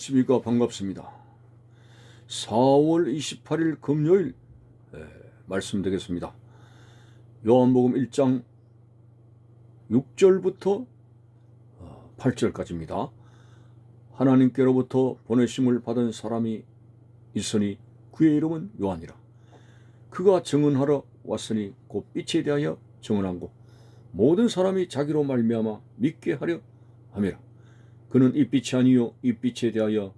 안녕하십니까 반갑습니다. 4월 28일 금요일 에, 말씀드리겠습니다. 요한복음 1장 6절부터 8절까지입니다. 하나님께로부터 보내심을 받은 사람이 있으니 그의 이름은 요한이라. 그가 증언하러 왔으니 곧 빛에 대하여 증언하고 모든 사람이 자기로 말미암아 믿게 하려 함이라. 그는 이 빛이 아니요 이 빛에 대하여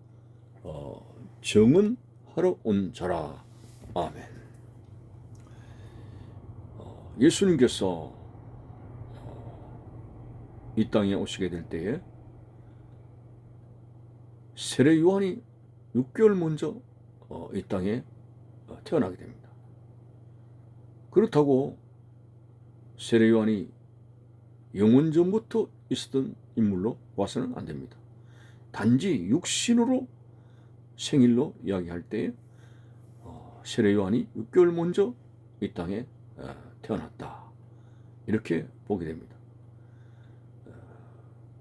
어, 정은하러 온 자라. 아멘. 어, 예수님께서 어, 이 땅에 오시게 될 때에 세례 요한이 6개월 먼저 어, 이 땅에 어, 태어나게 됩니다. 그렇다고 세례 요한이 영원 전부터 있었던 인물로 봐서는 안 됩니다. 단지 육신으로 생일로 이야기할 때 어, 세례 요한이 6개월 먼저 이 땅에 어, 태어났다. 이렇게 보게 됩니다. 어,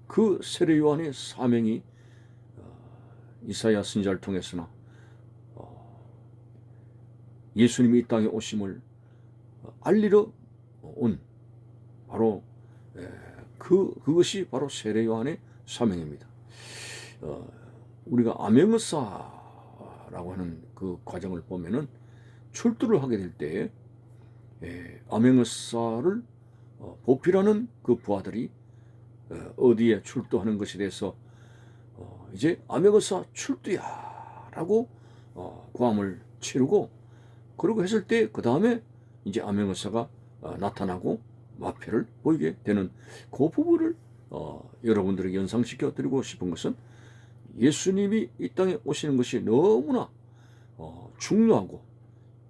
그 세례 요한의 사명이 어, 이사야 선지자를 통해서나 어, 예수님이 이 땅에 오심을 어, 알리러 온 바로 에, 그 그것이 바로 세례 요한의 사명입니다. 어, 우리가 암행어사라고 하는 그 과정을 보면은 출두를 하게 될 때에 에, 암행어사를 어, 보필하는 그 부하들이 어, 어디에 출두하는 것에 대해서 어, 이제 암행어사 출두야라고 어, 고함을 치르고 그러고 했을 때 그 다음에 이제 암행어사가 어, 나타나고 마패를 보이게 되는 그 부분을 어, 여러분들에게 연상시켜 드리고 싶은 것은 예수님이 이 땅에 오시는 것이 너무나 어, 중요하고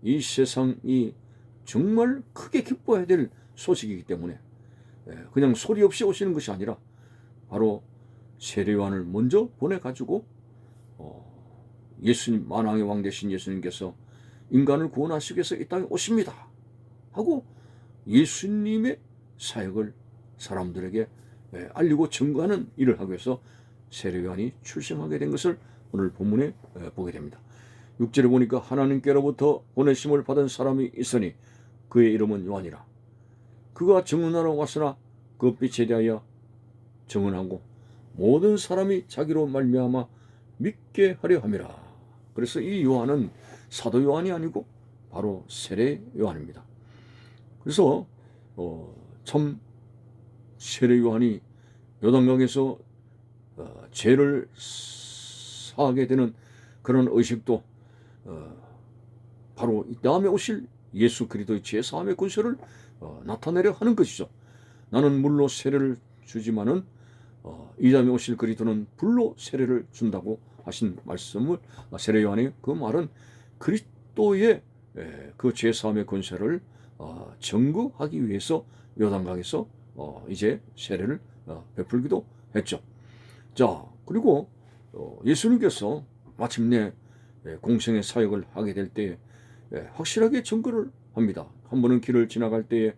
이 세상이 정말 크게 기뻐해야 될 소식이기 때문에 예, 그냥 소리 없이 오시는 것이 아니라 바로 세례요한을 먼저 보내가지고 어, 예수님 만왕의 왕 되신 예수님께서 인간을 구원하시기 위해서 이 땅에 오십니다 하고 예수님의 사역을 사람들에게 예, 알리고 증거하는 일을 하기 위해서 세례요한이 출생하게 된 것을 오늘 본문에 예, 보게 됩니다. 6절에 보니까 하나님께로부터 보내심을 받은 사람이 있으니 그의 이름은 요한이라. 그가 증언하러 왔으나 그 빛에 대하여 증언하고 모든 사람이 자기로 말미암아 믿게 하려 함이라. 그래서 이 요한은 사도 요한이 아니고 바로 세례 요한입니다. 그래서 어, 참 세례 요한이 요단강에서 어, 죄를 사하게 되는 그런 의식도 어, 바로 이 다음에 오실 예수 그리스도의 죄 사함의 권세를 어, 나타내려 하는 것이죠. 나는 물로 세례를 주지만은 어, 이 다음에 오실 그리스도는 불로 세례를 준다고 하신 말씀을 아, 세례 요한의 그 말은 그리스도의 에, 그 죄 사함의 권세를 어, 증거하기 위해서 요단강에서 어, 이제 세례를 어, 베풀기도 했죠. 자 그리고 어, 예수님께서 마침내 예, 공생의 사역을 하게 될때 예, 확실하게 증거를 합니다. 한 번은 길을 지나갈 때에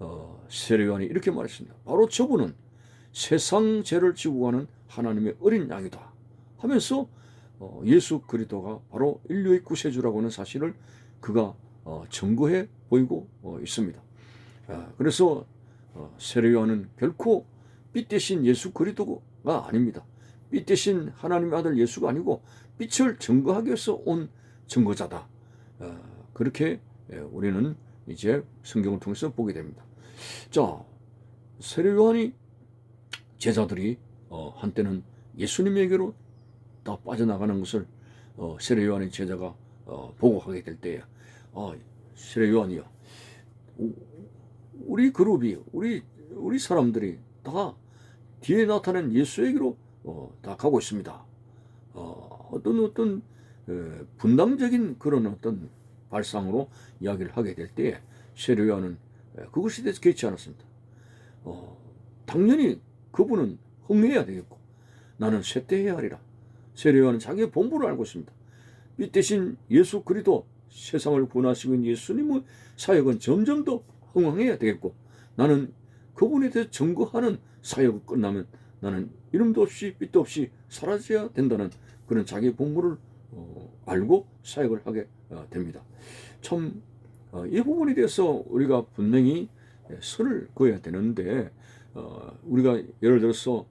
어, 세례요한이 이렇게 말했습니다. 바로 저분은 세상 죄를 지고 가는 하나님의 어린 양이다 하면서 어, 예수 그리스도가 바로 인류의 구세주라고 하는 사실을 그가 어, 증거해 보이고 어, 있습니다. 아, 그래서 어, 세례요한은 결코 빛 대신 예수 그리스도가 아닙니다. 빛 대신 하나님의 아들 예수가 아니고 빛을 증거하기 위해서 온 증거자다. 어, 그렇게 예, 우리는 이제 성경을 통해서 보게 됩니다. 자, 세례요한이 제자들이 어, 한때는 예수님에게로 다 빠져나가는 것을 어, 세례요한의 제자가 어, 보고하게 될 때에 아, 세례요한이요. 우리 그룹이 우리 우리 사람들이 다 뒤에 나타난 예수에게로 어, 다 가고 있습니다. 어, 어떤 어떤 에, 분당적인 그런 어떤 발상으로 이야기를 하게 될 때에 세례요한은 에, 그것에 대해서 개의치 않았습니다. 어, 당연히 그분은 흥해야 되겠고 나는 쇠퇴해야 하리라. 세례요한은 자기의 본부를 알고 있습니다. 이 대신 예수 그리도 세상을 구원하시고 예수님의 사역은 점점 더 흥황해야 되겠고 나는 그분에 대해서 증거하는 사역이 끝나면 나는 이름도 없이 빛도 없이 사라져야 된다는 그런 자기 본분을 어, 알고 사역을 하게 어, 됩니다. 참, 어, 이 부분에 대해서 우리가 분명히 선을 그어야 되는데, 어, 우리가 예를 들어서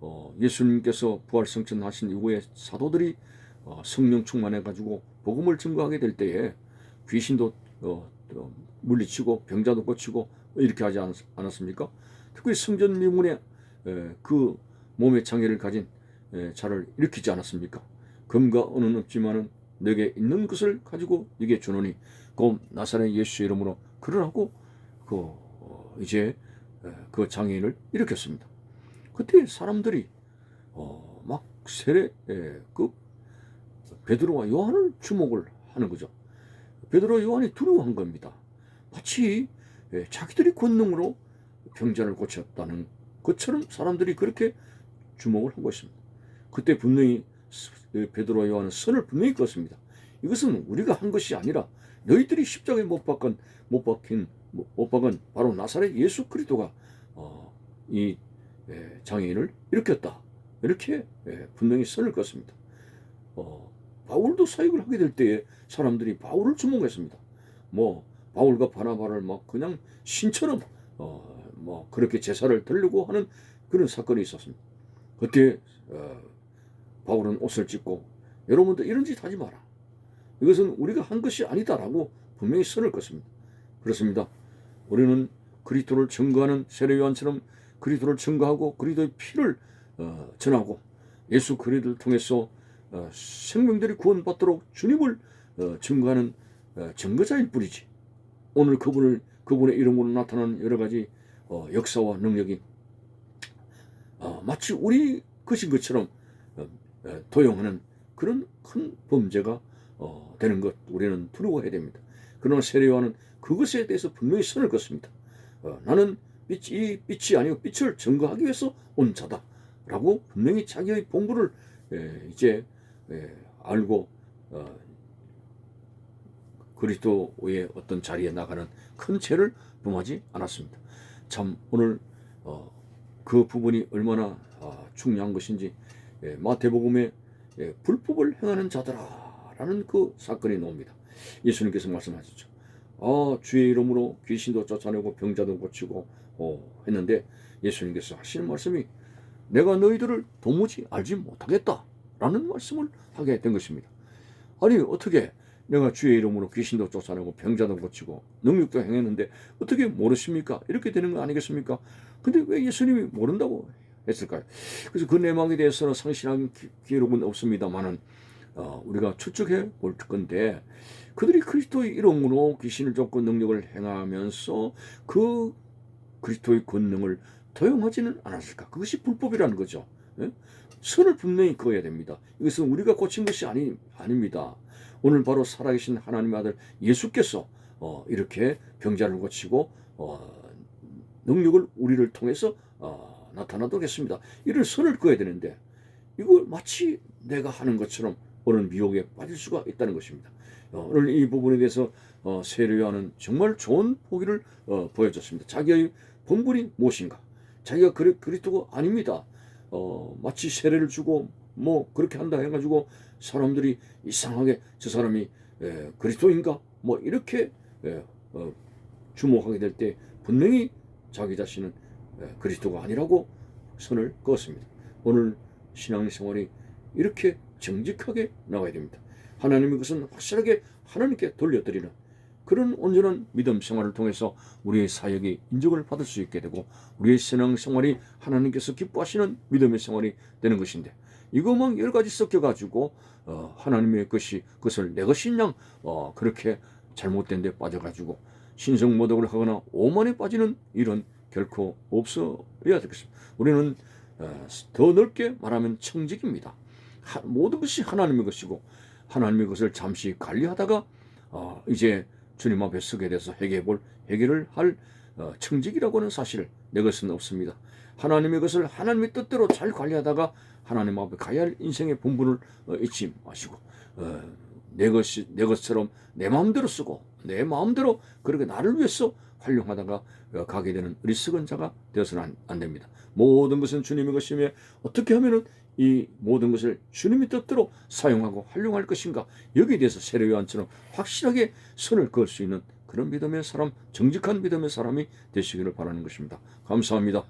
어, 예수님께서 부활성천하신 이후에 사도들이 어, 성령 충만해가지고 복음을 증거하게 될 때에 귀신도 어, 어, 물리치고 병자도 고치고 이렇게 하지 않, 않았 습니까? 특히 성전 미문에 에, 그 몸의 장애를 가진 에, 자를 일으키지 않았습니까? 금과 은은 없지만은 내게 있는 것을 가지고 이게 주노니 곧 나사렛 예수의 이름으로 그러라고 그 어, 이제 에, 그 장애인을 일으켰습니다. 그때 사람들이 어, 막 세례 에, 그 베드로와 요한을 주목을 하는 거죠. 베드로와 요한이 두려워한 겁니다. 마치 예, 자기들이 권능으로 병자를 고쳤다는 것처럼 사람들이 그렇게 주목을 하고 있습니다. 그때 분명히 스- 예, 베드로와 요한은 선을 분명히 그었습니다. 이것은 우리가 한 것이 아니라 너희들이 십자가에 못 박은 못 박힌 못 박은 바로 나사렛 예수 그리스도가 어, 이 예, 장애인을 일으켰다. 이렇게 예, 분명히 선을 그었습니다. 어, 바울도 사역을 하게 될 때에 사람들이 바울을 주목했습니다. 뭐 바울과 바나바를 막 그냥 신처럼 어, 뭐 그렇게 제사를 드리려고 하는 그런 사건이 있었습니다. 그때 어, 바울은 옷을 찢고 여러분들 이런 짓 하지 마라. 이것은 우리가 한 것이 아니다라고 분명히 선을 껐습니다. 그렇습니다. 우리는 그리스도를 증거하는 세례요한처럼 그리스도를 증거하고 그리스도의 피를 어, 전하고 예수 그리스도를 통해서 어, 생명들이 구원받도록 주님을 어, 증거하는 어, 증거자일 뿐이지. 오늘 그분을 그분의 이름으로 나타나는 여러 가지 어, 역사와 능력이 어, 마치 우리 것인 것처럼 어, 어, 도용하는 그런 큰 범죄가 어, 되는 것 우리는 두려워해야 됩니다. 그러나 세례요한은 그것에 대해서 분명히 선을 긋습니다. 어, 나는 빛, 이 빛이 아니고 빛을 증거하기 위해서 온 자다라고 분명히 자기의 본분을 에, 이제 에, 알고 어, 그리스도의 어떤 자리에 나가는 큰 죄를 범하지 않았습니다. 참 오늘 어, 그 부분이 얼마나 아, 중요한 것인지 예, 마태복음에 예, 불법을 행하는 자들아라는 그 사건이 나옵니다. 예수님께서 말씀하셨죠. 아 주의 이름으로 귀신도 쫓아내고 병자도 고치고 어, 했는데 예수님께서 하시는 말씀이 내가 너희들을 도무지 알지 못하겠다 라는 말씀을 하게 된 것입니다. 아니 어떻게 내가 주의 이름으로 귀신도 쫓아내고 병자도 고치고 능력도 행했는데 어떻게 모르십니까? 이렇게 되는 거 아니겠습니까? 근데 왜 예수님이 모른다고 했을까요? 그래서 그 내막에 대해서는 상실한 기- 기록은 없습니다만은 어, 우리가 추측해 볼 건데 그들이 그리스도의 이름으로 귀신을 쫓고 능력을 행하면서 그 그리스도의 권능을 도용하지는 않았을까? 그것이 불법이라는 거죠. 예? 선을 분명히 그어야 됩니다. 이것은 우리가 고친 것이 아니, 아닙니다. 오늘 바로 살아계신 하나님의 아들 예수께서 어, 이렇게 병자를 고치고 어, 능력을 우리를 통해서 어, 나타나도록 했습니다. 이를 선을 그어야 되는데 이걸 마치 내가 하는 것처럼 오늘 미혹에 빠질 수가 있다는 것입니다. 어, 오늘 이 부분에 대해서 어, 세례요한은 정말 좋은 포기를 어, 보여줬습니다. 자기의 본분이 무엇인가? 자기가 그리, 그리스도가 아닙니다. 어, 마치 세례를 주고 뭐 그렇게 한다 해가지고 사람들이 이상하게 저 사람이 에, 그리스도인가 뭐 이렇게 에, 어, 주목하게 될 때 분명히 자기 자신은 에, 그리스도가 아니라고 선을 그었습니다. 오늘 신앙생활이 이렇게 정직하게 나가야 됩니다. 하나님의 것은 확실하게 하나님께 돌려드리는 그런 온전한 믿음 생활을 통해서 우리의 사역이 인정을 받을 수 있게 되고 우리의 신앙 생활이 하나님께서 기뻐하시는 믿음의 생활이 되는 것인데 이것만 여러 가지 섞여가지고 어, 하나님의 것이 그것을 내 것인 양 어, 그렇게 잘못된 데 빠져가지고 신성모독을 하거나 오만에 빠지는 일은 결코 없어야 되겠습니다. 우리는 어, 더 넓게 말하면 청직입니다. 하- 모든 것이 하나님의 것이고 하나님의 것을 잠시 관리하다가 어, 이제 주님 앞에 서게 돼서 해결해 볼 해결을 할 어, 청직이라고 하는 사실 내 것은 없습니다. 하나님의 것을 하나님의 뜻대로 잘 관리하다가 하나님 앞에 가야 할 인생의 본분을 어, 잊지 마시고 어, 내 것이 내 것처럼 내 마음대로 쓰고 내 마음대로 그렇게 나를 위해서 활용하다가 어, 가게 되는 어리석은 자가 되어서는 안, 안 됩니다. 모든 것은 주님의 것이며 어떻게 하면은 이 모든 것을 주님의 뜻대로 사용하고 활용할 것인가 여기에 대해서 세례 요한처럼 확실하게 선을 그을 수 있는 그런 믿음의 사람 정직한 믿음의 사람이 되시기를 바라는 것입니다. 감사합니다.